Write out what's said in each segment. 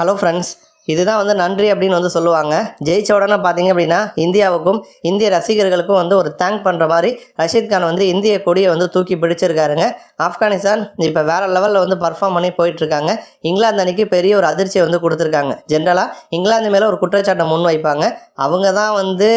Hello friends இதுதான் வந்து நன்றி அப்படின்னு வந்து சொல்லுவாங்க. ஜெயிச்ச உடனே பார்த்தீங்க அப்படின்னா இந்தியாவுக்கும் இந்திய ரசிகர்களுக்கும் வந்து ஒரு தேங்க் பண்ணுற மாதிரி ரஷீத் கான் வந்து இந்திய கொடியை வந்து தூக்கி பிடிச்சிருக்காருங்க. ஆப்கானிஸ்தான் இப்போ வேற லெவலில் வந்து பர்ஃபார்ம் பண்ணி போயிட்டுருக்காங்க. இங்கிலாந்து அன்னைக்கு பெரிய ஒரு அதிர்ச்சியை வந்து கொடுத்துருக்காங்க. ஜென்ரலாக இங்கிலாந்து மேலே ஒரு குற்றச்சாட்டை முன் வைப்பாங்க. அவங்க தான் வந்து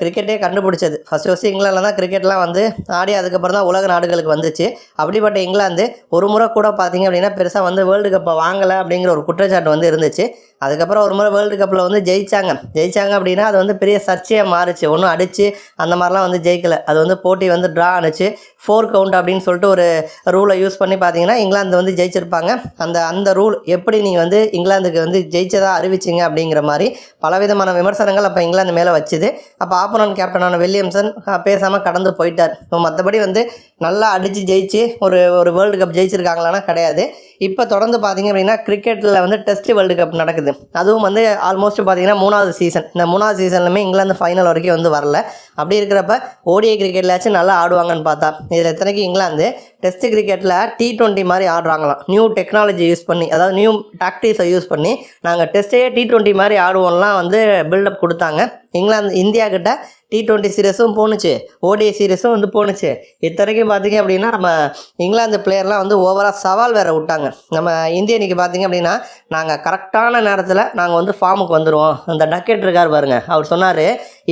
கிரிக்கெட்டே கண்டுபிடிச்சது. ஃபஸ்ட் ஃபஸ்ட்டு இங்கிலாந்தில் தான் கிரிக்கெட்லாம் வந்து ஆடி அதுக்கப்புறம் தான் உலக நாடுகளுக்கு வந்துச்சு. அப்படிப்பட்ட இங்கிலாந்து ஒரு முறை கூட பார்த்தீங்க அப்படின்னா பெருசாக வந்து வேர்ல்டு கப்பை வாங்கலை அப்படிங்கிற ஒரு குற்றச்சாட்டு வந்து இருந்துச்சு. அதுக்கப்புறம் ஒரு முறை வேர்ல்டு கப்பில் வந்து ஜெயிச்சாங்க. ஜெயிச்சாங்க அப்படின்னா அது வந்து பெரிய சர்ச்சையாக மாறுச்சு. ஒன்றும் அடித்து அந்த மாதிரிலாம் வந்து ஜெயிக்கல. அது வந்து போட்டி வந்து ட்ரா ஆனுச்சு. ஃபோர் கவுண்ட் அப்படின்னு சொல்லிட்டு ஒரு ரூலை யூஸ் பண்ணி பார்த்தீங்கன்னா இங்கிலாந்து வந்து ஜெயிச்சிருப்பாங்க. அந்த அந்த ரூல் எப்படி நீங்கள் வந்து இங்கிலாந்துக்கு வந்து ஜெயிச்சதாக அறிவிச்சிங்க அப்படிங்கிற மாதிரி பலவிதமான விமர்சனங்கள் அப்போ இங்கிலாந்து மேலே வச்சுது. அப்போ ஆப்பனன் கேப்டனான வில்லியம்சன் பேசாமல் கடந்து போயிட்டார். இப்போ மற்றபடி வந்து நல்லா அடித்து ஜெயிச்சு ஒரு ஒரு வேர்ல்டு கப் ஜெயிச்சிருக்காங்களான்னா கிடையாது. இப்போ தொடர்ந்து பார்த்தீங்க அப்படின்னா கிரிக்கெட்டில் வந்து டெஸ்ட் வேர்ல்டு கப் நடக்குது. அதுவும் வந்து ஆல்மோஸ்ட் பார்த்தீங்கன்னா மூணாவது சீசன் இந்த மூணாவது சீசன்லுமே இங்கிலாந்து ஃபைனல் வரைக்கும் வந்து வரல. அப்படி இருக்கிறப்ப ஓடிஐ கிரிக்கெட்லாச்சும் நல்லா ஆடுவாங்கன்னு பார்த்தா. இதில் எத்தனைக்கு இங்கிலாந்து டெஸ்ட் கிரிக்கெட்டில் டி ட்வெண்ட்டி மாதிரி ஆடுறாங்களாம். நியூ டெக்னாலஜி யூஸ் பண்ணி அதாவது நியூ டாக்டிக்ஸை யூஸ் பண்ணி நாங்கள் டெஸ்ட்டே டி டுவெண்ட்டி மாதிரி ஆடுவோம்லாம் வந்து பில்டப் கொடுத்தாங்க. இங்கிலாந்து இந்தியா கிட்ட டி டுவெண்ட்டி சீரியஸும் போணுச்சு. ஓடிஐ சீரியஸும் வந்து போணுச்சு. இத்தனைக்கும் பார்த்தீங்க அப்படின்னா நம்ம இங்கிலாந்து பிளேயர்லாம் வந்து ஓவராக சவால் வேறு விட்டாங்க. நம்ம இந்திய அன்னைக்கு பார்த்தீங்க அப்படின்னா நாங்கள் கரெக்டான நேரத்தில் நாங்கள் வந்து ஃபார்முக்கு வந்துடுவோம் அந்த டக்கெட் இருக்கார் பாருங்கள் அவர் சொன்னார்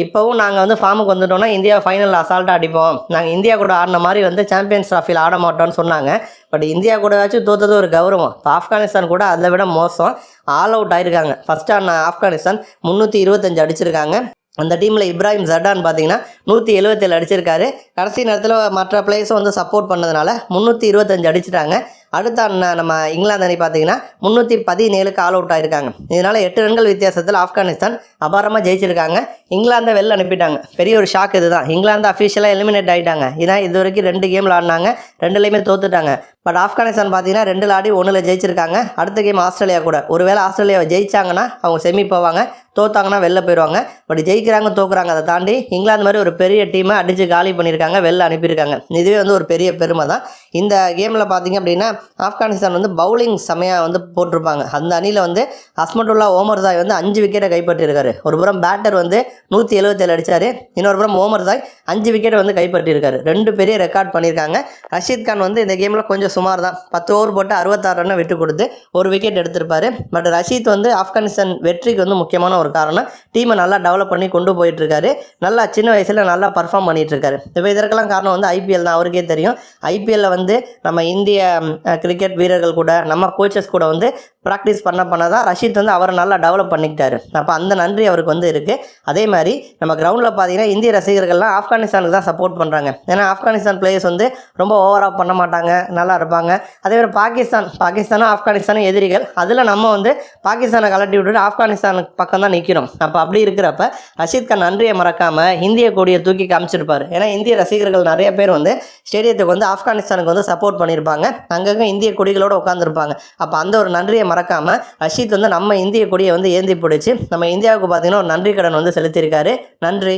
இப்போவும் நாங்கள் வந்து ஃபார்முக்கு வந்துட்டோம்னா இந்தியா ஃபைனலில் அசால்ட்டாக அடிப்போம். நாங்கள் இந்தியா கூட ஆடின மாதிரி வந்து சாம்பியன்ஸ் ட்ராஃபியில் ஆட மாட்டோம்னு சொன்னாங்க. பட் இந்தியா கூடவாச்சும் தோத்தது ஒரு கௌரவம். இப்போ ஆப்கானிஸ்தான் கூட அதை விட மோசம். ஆல் அவுட் ஆயிருக்காங்க. ஃபஸ்ட் ஆன ஆப்கானிஸ்தான் முந்நூற்றி இருபத்தஞ்சு அடிச்சிருக்காங்க. அந்த டீமில் இப்ராஹிம் ஜர்டான் பார்த்தீங்கன்னா நூற்றி எழுபத்தேழு அடிச்சிருக்காரு. கடைசி நேரத்தில் மற்ற பிளேயர்ஸும் வந்து சப்போர்ட் பண்ணதுனால முந்நூற்றி இருபத்தஞ்சு அடிச்சிட்டாங்க. அடுத்த அண்ணன் நம்ம இங்கிலாந்து அணி பார்த்தீங்கன்னா முந்நூற்றி பதினேழுக்கு ஆல் அவுட் ஆயிருக்காங்க. இதனால் எட்டு ரன்கள் வித்தியாசத்தில் ஆப்கானிஸ்தான் அபாரமாக ஜெயிச்சிருக்காங்க. இங்கிலாந்தை வெளில அனுப்பிட்டாங்க. பெரிய ஒரு ஷாக் இதுதான். இங்கிலாந்து அஃபிஷியலாக எலிமினேட் ஆகிட்டாங்க ஏன்னா இது வரைக்கும் ரெண்டு கேமில் ஆடினாங்க. ரெண்டுலேயுமே தோத்துட்டாங்க. பட் ஆப்கானிஸ்தான் பார்த்தீங்கன்னா ரெண்டில் ஆடி ஒன்றில் ஜெயிச்சிருக்காங்க. அடுத்த கேம் ஆஸ்திரேலியா கூட. ஒருவேளை ஆஸ்திரேலியாவை ஜெயிச்சாங்கன்னா அவங்க செமி போவாங்க. தோத்தாங்கன்னா வெளில போயிடுவாங்க. பட் ஜெயிக்கிறாங்க தோக்குறாங்க அதை தாண்டி இங்கிலாந்து மாதிரி ஒரு பெரிய டீமை அடித்து காலி பண்ணியிருக்காங்க வெளில அனுப்பியிருக்காங்க. இதுவே வந்து ஒரு பெரிய பெருமை தான் இந்த கேமில் பார்த்தீங்க அப்படின்னா ஆப்கானிஸ்தான் வந்து பவுலிங் செமையாக வந்து போட்டிருப்பாங்க. அந்த அணியில் வந்து அஸ்மட்டுல்லா ஓமர் சாய் வந்து அஞ்சு விக்கெட்டை கைப்பற்றியிருக்காரு. ஒரு புறம் பேட்டர் வந்து நூற்றி எழுபத்தேழு அடித்தார் இன்னொரு புறம் ஓமர் சாய் அஞ்சு விக்கெட்டை வந்து கைப்பற்றியிருக்காரு. ரெண்டு பெரிய ரெக்கார்ட் பண்ணியிருக்காங்க. ரஷீத் கான் வந்து இந்த கேமில் கொஞ்சம் சுமார் தான் பத்து ஓவர் போட்டு அறுபத்தாறு ரன்னை விட்டு கொடுத்து ஒரு விக்கெட் எடுத்திருப்பார். பட் ரஷீத் வந்து ஆப்கானிஸ்தான் வெற்றிக்கு வந்து முக்கியமான ஒரு காரணம். டீமை நல்லா டெவலப் பண்ணி கொண்டு போயிட்டுருக்காரு. நல்லா சின்ன வயசில் நல்லா பர்ஃபார்ம் பண்ணிட்டு இப்போ இதற்கெல்லாம் காரணம் வந்து ஐபிஎல் தான். அவருக்கே தெரியும். ஐபிஎல்லில் வந்து நம்ம இந்திய கிரிக்கெட் வீரர்கள் கூட நம்ம கோச்சஸ் கூட வந்து ப்ராக்டிஸ் பண்ண பண்ண தான் ரஷீத் வந்து அவரை நல்லா டெவலப் பண்ணிக்கிட்டாரு. அப்போ அந்த நன்றி அவருக்கு வந்து இருக்குது அதே மாதிரி நம்ம கிரவுண்டில் பார்த்தீங்கன்னா இந்திய ரசிகர்கள்லாம் ஆப்கானிஸ்தானுக்கு தான் சப்போர்ட் பண்ணுறாங்க ஏன்னா ஆப்கானிஸ்தான் பிளேயர்ஸ் வந்து ரொம்ப ஓவராக பண்ண மாட்டாங்க நல்லா இருப்பாங்க. அதே மாதிரி பாகிஸ்தான் பாகிஸ்தானும் ஆப்கானிஸ்தானும் எதிரிகள். அதில் நம்ம வந்து பாகிஸ்தானை கலட்டி விட்டுட்டு ஆப்கானிஸ்தானுக்கு பக்கம் தான் நிற்கிறோம் அப்போ அப்படி இருக்கிறப்ப ரஷீத் கான் நன்றியை மறக்காமல் இந்திய கொடியை தூக்கி காமிச்சிருப்பாரு. ஏன்னா இந்திய ரசிகர்கள் நிறைய பேர் வந்து ஸ்டேடியத்துக்கு வந்து ஆப்கானிஸ்தானுக்கு வந்து சப்போர்ட் பண்ணியிருப்பாங்க அங்கங்கே இந்திய கொடிகளோடு உட்காந்துருப்பாங்க அப்போ அந்த ஒரு நன்றியை மறக்காமல் அஷித் வந்து நம்ம இந்திய கொடியை வந்து ஏந்தி பிடிச்சி நம்ம இந்தியாவுக்கு பார்த்தீங்கன்னா ஒரு நன்றி கடன் வந்து செலுத்தியிருக்காரு. நன்றி.